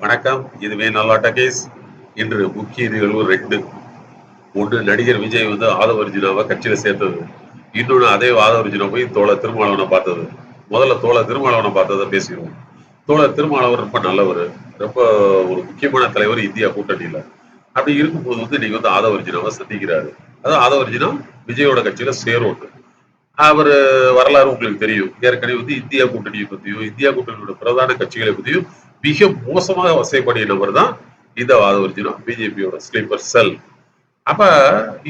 வணக்கம். இதுவே நல்லாட்ட கேஸ். இன்று முக்கிய நிகழ்வு ரெண்டு. ஒன்று நடிகர் விஜய் வந்து ஆதவர்ஜுனாவை கட்சியில சேர்த்தது. இன்னொன்று அதே ஆதவர்ஜுனா போய் தோழ திருமாவளவனை பார்த்தது. முதல்ல தோழ திருமாவளவனை பார்த்ததை பேசிடுவோம். தோழ திருமாவளவர் ரொம்ப நல்லவர். ரொம்ப ஒரு முக்கியமான தலைவர் இந்தியா கூட்டணியில. அப்படி இருக்கும்போது வந்து இன்னைக்கு வந்து ஆதவர்ஜுனாவை சந்திக்கிறாரு. அதான் ஆதவ அர்ஜுனா விஜயோட கட்சியில் சேரோட்டு அவர் வரலாறு உங்களுக்கு தெரியும். ஏற்கனவே வந்து இந்தியா கூட்டணியை பத்தியும் இந்தியா கூட்டணியோட பிரதான கட்சிகளை பற்றியும் மிக மோசமாக வசைப்படிய நபர் தான் இந்த வாதவர்ஜினா பிஜேபியோட ஸ்லீப்பர் செல் அப்ப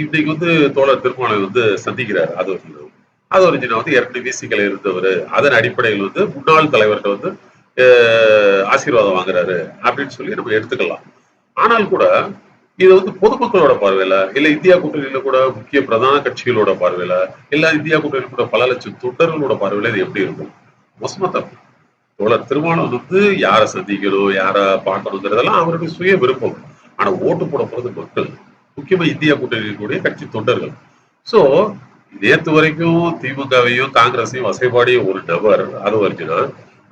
இன்னைக்கு வந்து தோழர் திருமாவளவன் வந்து சந்திக்கிறார் ஆதவர்ஜினா ஆதவர்ஜினா வந்து இரண்டு விசிக்கல இருந்தவர். அதன் அடிப்படையில் வந்து முன்னாள் தலைவர்கிட்ட வந்து ஆசீர்வாதம் வாங்குறாரு அப்படின்னு சொல்லி நம்ம எடுத்துக்கலாம். ஆனால் கூட இது வந்து பொதுமக்களோட பார்வையில இல்ல இந்தியா கூட்டணியில கூட முக்கிய பிரதான கட்சிகளோட பார்வையில இல்ல இந்தியா கூட்டணியில கூட பல லட்சம் தொண்டர்களோட பார்வையில இது எப்படி இருக்கும்? மோசமா தப்பு தோழர் திருமணம் வந்து யாரை சந்திக்கணும் யாரை பார்க்கணுங்கிறதெல்லாம் அவருடைய சுய விருப்பம். ஆனா ஓட்டு போட போறது மக்கள். முக்கியமா இந்தியா கூட்டணியில் கூடிய கட்சி தொண்டர்கள். சோ நேற்று வரைக்கும் திமுகவையும் காங்கிரஸையும் வசைபாடியும் ஒரு நபர் அது வரைக்கும்னா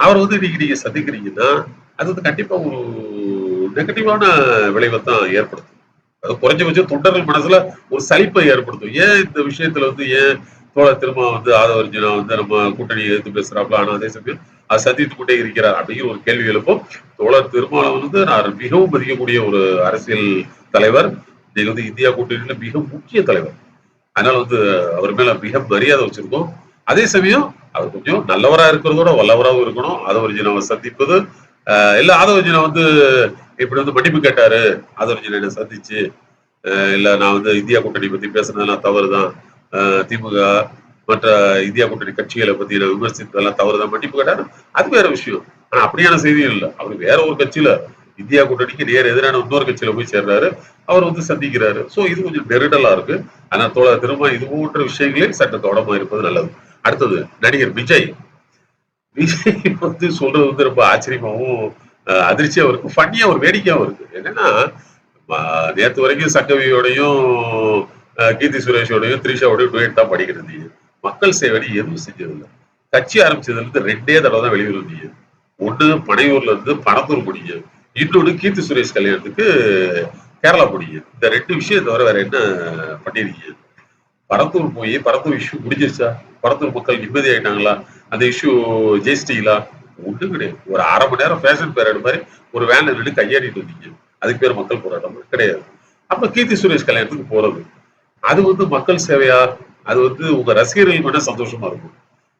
அவர் வந்து இன்னைக்கு நீங்க சந்திக்கிறீங்கன்னா அது வந்து கண்டிப்பா ஒரு நெகட்டிவான விளைவை தான் ஏற்படுத்தும். அது குறைஞ்சபட்சம் தொண்டர்கள் மனசுல ஒரு சலிப்பை ஏற்படுத்தும். ஏன் இந்த விஷயத்துல வந்து ஏன் தோழ திரும்ப வந்து ஆதவர்ஜினா வந்து நம்ம கூட்டணி எதிர்த்து பேசுறாப்ல ஆனா அதே சமயம் சந்தித்துக் கொண்டே இருக்கிறார் அப்படிங்கிற ஒரு கேள்வி எழுப்பும். தோழர் திருமாவளவன் வந்து நான் மிகவும் மதிக்கக்கூடிய ஒரு அரசியல் தலைவர். இன்னைக்கு வந்து இந்தியா கூட்டணியில மிக முக்கிய தலைவர். அதனால வந்து அவர் மேல மிக மரியாதை வச்சிருக்கோம். அதே சமயம் அவர் கொஞ்சம் நல்லவரா இருக்கிறதோட வல்லவராகவும் இருக்கணும். ஆதவர்ஜினாவை சந்திப்பது ஆஹ் இல்ல ஆதவர்ஜினா வந்து இப்படி வந்து மன்னிப்பு கேட்டாரு. ஆதவர்ஜினா என்னை சந்திச்சு ஆஹ் இல்ல நான் வந்து இந்தியா கூட்டணி பத்தி பேசுனதெல்லாம் தவறுதான். ஆஹ் திமுக மற்ற இந்தியா கூட்டணி கட்சிகளை பத்தி விமர்சித்ததெல்லாம் தவறுதான் மன்னிப்பு கேட்டாரு அது வேற விஷயம். ஆனா அப்படியான செய்தியும் இல்லை. அவர் வேற ஒரு கட்சியில இந்தியா கூட்டணிக்கு நேர் எதிரான இன்னொரு கட்சியில போய் சேர்றாரு. அவர் வந்து சந்திக்கிறாரு. சோ இது கொஞ்சம் நெருடலா இருக்கு. ஆனா தோழ திரும்ப இது போன்ற விஷயங்களில் சற்று கவனமா இருப்பது நல்லது. அடுத்தது நடிகர் விஜய். விஜய் வந்து சொல்றது வந்து ரொம்ப ஆச்சரியமாவும் அதிர்ச்சியாவும் இருக்கு. ஃபன்னியா ஒரு வேடிக்கையாவும் இருக்கு. என்னன்னா நேற்று வரைக்கும் சங்கவியோடையும் கீர்த்தி சுரேஷோடையும் த்ரிஷாவோடையும் டுவேட் தான் படிக்கிறது மக்கள் சேவை எதுவும் செஞ்சதில்லை. கட்சி ஆரம்பிச்சதுல இருந்து ரெண்டே தடவை தான் வெளியூர் இருந்தீங்க. ஒண்ணு பனையூர்ல இருந்து பணத்தூர் முடிங்க இன்னொன்னு கீர்த்தி சுரேஷ் கல்யாணத்துக்கு கேரளா முடிங்க இந்த ரெண்டு விஷயம் தவிர வேற என்ன பண்ணிருக்கீங்க பரத்தூர் போய் பரத்தூர் இஷ்யூ முடிஞ்சிருச்சா? பரத்தூர் மக்கள் நிம்மதி ஆயிட்டாங்களா அந்த இஷ்யூ ஜெயிச்சிட்டீங்களா ஒண்ணும் கிடையாது. ஒரு அரை மணி நேரம் ஃபேஷன் பேரட் மாதிரி ஒரு வேன்ல நின்று கையாடிட்டு வந்தீங்க. அதுக்கு பேர் மக்கள் போராட்டம் கிடையாது. அப்ப கீர்த்தி சுரேஷ் கல்யாணத்துக்கு போறது. அது வந்து மக்கள் சேவையா? அது வந்து உங்க ரசிகர்கள் மட்டும் சந்தோஷமா இருக்கும்.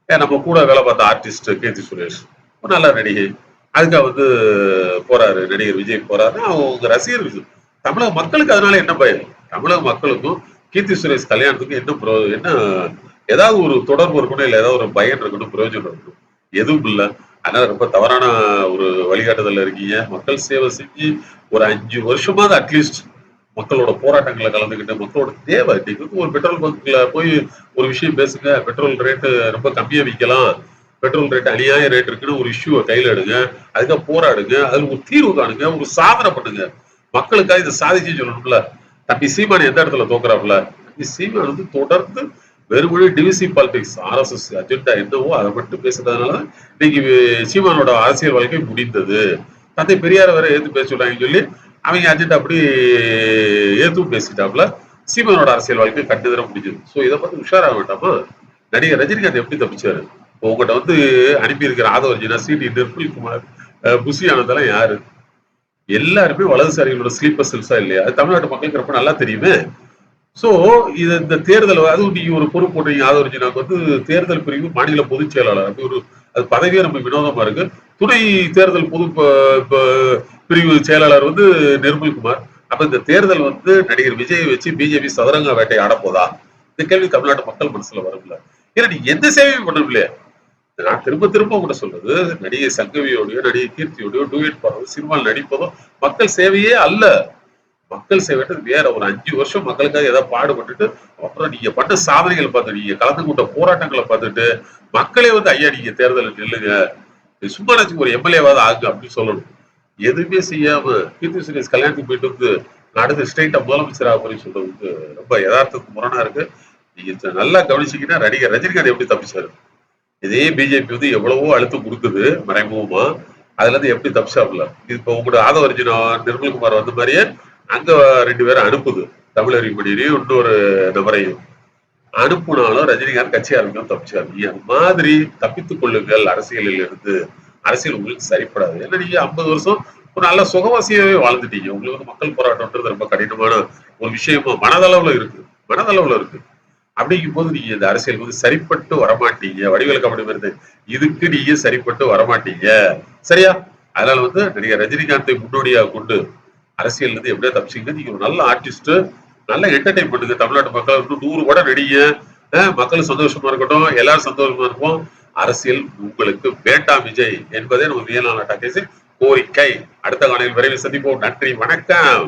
ஏன் நம்ம கூட வேலை பார்த்த ஆர்டிஸ்ட் கீர்த்தி சுரேஷ் ஒரு நல்ல நடிகை. அதுக்காக வந்து போறாரு நடிகர் விஜய் போறாருன்னா அவங்க ரசிகர்கள் தமிழக மக்களுக்கு அதனால என்ன பயன்? தமிழக மக்களுக்கும் கீர்த்தி சுரேஷ் கல்யாணத்துக்கும் என்ன பிரோ- என்ன ஏதாவது ஒரு தொடர்பு இருக்கணும் இல்லை ஏதாவது ஒரு பயன் இருக்கணும் பிரயோஜனம் இருக்கணும் எதுவும் இல்லை. அதனால ரொம்ப தவறான ஒரு வழிகாட்டுதல் இருக்கீங்க. மக்கள் சேவை செஞ்சு ஒரு அஞ்சு வருஷமாவது அட்லீஸ்ட் மக்களோட போராட்டங்களை கலந்துக்கிட்டு மக்களோட தேவை. இன்னைக்கு ஒரு பெட்ரோல் பங்க்ல போய் ஒரு விஷயம் பேசுங்க. பெட்ரோல் ரேட்டு ரொம்ப கம்மியா விற்கலாம் பெட்ரோல் ரேட் அநியாய ரேட் இருக்குன்னு ஒரு இஷ்யூவை கையில எடுங்க. அதுக்காக போராடுங்க. அதுல ஒரு தீர்வு காணுங்க. ஒரு சாதனை பண்ணுங்க. மக்களுக்காக இதை சாதிச்சு சொல்லணும்ல. தம்பி சீமான் எந்த இடத்துல தோக்குறாப்புல? தம்பி சீமான் வந்து தொடர்ந்து வெறுமனே டிவிசி பாலிடிக்ஸ் ஆர்எஸ்எஸ் அஜெண்டா என்னவோ அதை மட்டும் பேசுறதுனால இன்னைக்கு சீமானோட அரசியல் வாழ்க்கை முடிந்தது. தந்தை பெரியார் வரை எது பேச சொல்றாங்கன்னு சொல்லி அவங்க அஜெண்டா அப்படி ஏத்தும் பேசிட்டாப்புல சீமனோட அரசியல் வாழ்க்கை கட்டுதர முடிஞ்சது. சோ இதை பார்த்து உஷாராக வேண்டாமா நடிகர் ரஜினிகாந்த் எப்படி தப்பிச்சாரு? இப்போ உங்ககிட்ட வந்து அனுப்பி இருக்கிற ஆதவர்ஜினா சிடி நிர்மல்குமார் அஹ் புஷி ஆனந்தெல்லாம் யாரு? எல்லாருமே வலதுசாரிகளோட ஸ்லீப்பர் செல்ஸா இல்லையா? அது தமிழ்நாட்டு மக்களுக்கு ரொம்ப நல்லா தெரியுமே? ஸோ இது இந்த தேர்தல் அதுவும் நீங்க ஒரு பொறுப்பு போட்டீங்க ஆதவர்ஜினாக்கு வந்து தேர்தல் பிரிவு மாநில பொதுச் செயலாளர் அப்படி ஒரு அது பதவியே நம்ம வினோதமா இருக்கு. துணை தேர்தல் பொது பிரிவு செயலாளர் வந்து நிர்மல்குமார் அப்ப இந்த தேர்தல் வந்து நடிகர் விஜயை வச்சு பிஜேபி சதுரங்க வேட்டை ஆடப்போதா போதா? இந்த கேள்வி தமிழ்நாட்டு மக்கள் மனசுல வரும்ல. ஏன்னா நீ எந்த சேவையும் பண்ணவில்லையே நான் திரும்ப திரும்ப கூட சொல்றது நடிகை சங்கவியோடய நடிகை கீர்த்தியோடய டூயட் பாடுறது சினிமாவில் நடிப்பதோ மக்கள் சேவையே அல்ல. மக்கள் சேவைன்றது வேற ஒரு அஞ்சு வருஷம் மக்களுக்காக ஏதாவது பாடுபட்டுட்டு அப்புறம் நீங்க பண்ண சாதனைகளை பார்த்து நீங்க கலந்து கொண்ட போராட்டங்களை பார்த்துட்டு மக்களே வந்து ஐயா நீங்க தேர்தலில் நில்லுங்க. சும்மா நாச்சும் ஒரு எம்எல்ஏவாவது ஆகு அப்படின்னு சொல்லணும். எதுவுமே செய்யாம கீர்த்தி சுரேஷ் கல்யாணத்துக்கு போயிட்டு வந்து நான் அடுத்து ஸ்டேட்டா முதலமைச்சர் அப்படின்னு சொல்றது வந்து ரொம்ப யதார்த்தத்துக்கு முரணா இருக்கு. நீங்க நல்லா கவனிச்சீங்கன்னா நடிகர் ரஜினிகாந்த் எப்படி தப்பிச்சாரு? இதே பிஜேபி வந்து எவ்வளவோ அழுத்தம் கொடுக்குது மறைமுகமா. அதுல இருந்து எப்படி தப்பிச்சாப்ல இது இப்போ உங்களோட ஆதவர்ஜினா நிர்மல்குமார் வந்த மாதிரியே அங்க ரெண்டு பேரும் அனுப்புது. தமிழறிமணியையும் இன்னொரு நபரையும் அனுப்புனாலும் ரஜினிகாந்த் கட்சி ஆரம்பிக்கும் தப்பிச்சாரு நீங்க மாதிரி தப்பித்துக் கொள்ளுங்கள் அரசியலில் இருந்து அரசியல் உங்களுக்கு சரிப்படாது. ஏன்னா நீங்க ஐம்பது வருஷம் ஒரு நல்ல சுகவாசியாவே வாழ்ந்துட்டீங்க. உங்களுக்கு வந்து மக்கள் போராட்டம்ன்றது ரொம்ப கடினமான ஒரு விஷயமா மனதளவுல இருக்கு. மனதளவுல இருக்கு. அப்படிங்கும் போது நீங்க இந்த அரசியல் வந்து சரிப்பட்டு வரமாட்டீங்க. வடிவேல் கபடி வருது. இதுக்கு நீங்க சரிப்பட்டு வரமாட்டீங்க. சரியா? அதனால வந்து நடிகர் ரஜினிகாந்தை முன்னோடியா கொண்டு அரசியல் இருந்து எப்படியா தப்பிச்சிங்க. நீங்க ஒரு நல்ல ஆர்டிஸ்ட் நல்ல என்டர்டைன் பண்ணுங்க தமிழ்நாட்டு மக்கள் இன்னும் நூறு படம் நடிங்க மக்கள் சந்தோஷமா இருக்கட்டும். எல்லாரும் சந்தோஷமா இருப்போம். அரசியல் உங்களுக்கு வேண்டாம் விஜய் என்பதே நம்ம வியலான டாக்கேஸின் கோரிக்கை. அடுத்த காலையில் விரைவில் சந்திப்போம். நன்றி வணக்கம்.